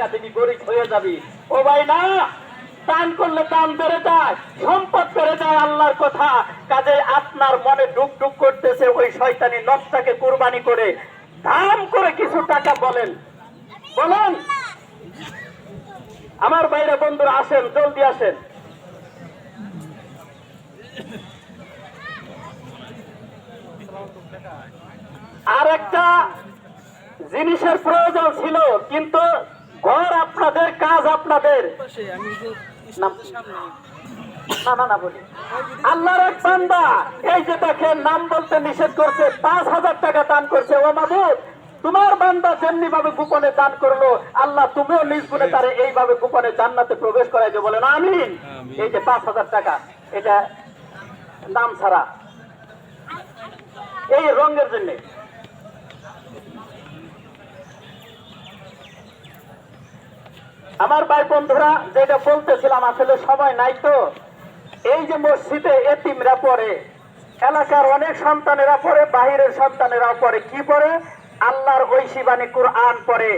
টাকা গরিব হয়ে যাবি। ও ভাই না, দান করলে দান বেড়ে যায়, সম্পদ বেড়ে যায় আল্লাহর কথা। কাজে আপনার মনে ডুক ডুক করতেছে ওই শয়তানি নফটাকে কুরবানি করে। দাম করে কিছু টাকা বলেন। বলেন। আমার বাইরে বন্ধুরা আসেন, জলদি আসেন। আর একটা জিনিসের প্রয়োজন ছিল, কিন্তু ঘর আপনাদের কাজ আপনাদের। না না না বলি। আল্লাহর এক বান্দা এই যে দেখেন নাম বলতে নিষেধ করছে পাঁচ হাজার টাকা দান করছে। ও মাবুদ তোমার বান্দা যেমনি ভাবে গোপনে দান করল আল্লাহ তুমিও নিজ গুণে তারে এইভাবে গোপনে জান্নাতে প্রবেশ করাই যে বলেন আমিন। এই যে পাঁচ হাজার টাকা এটা নাম ছাড়া। এই রঙের জন্য। আমার ভাই বন্ধুরা, যেটা বলতেছিলাম, আসলে সময় নাই তো। এই যে মসজিদে এতিমরা পড়ে, এলাকার অনেক সন্তানেরা পড়ে, বাহিরের সন্তানেরাও পড়ে। কি পড়ে? আল্লাহর ঐশী বাণী কোরআন পড়ে।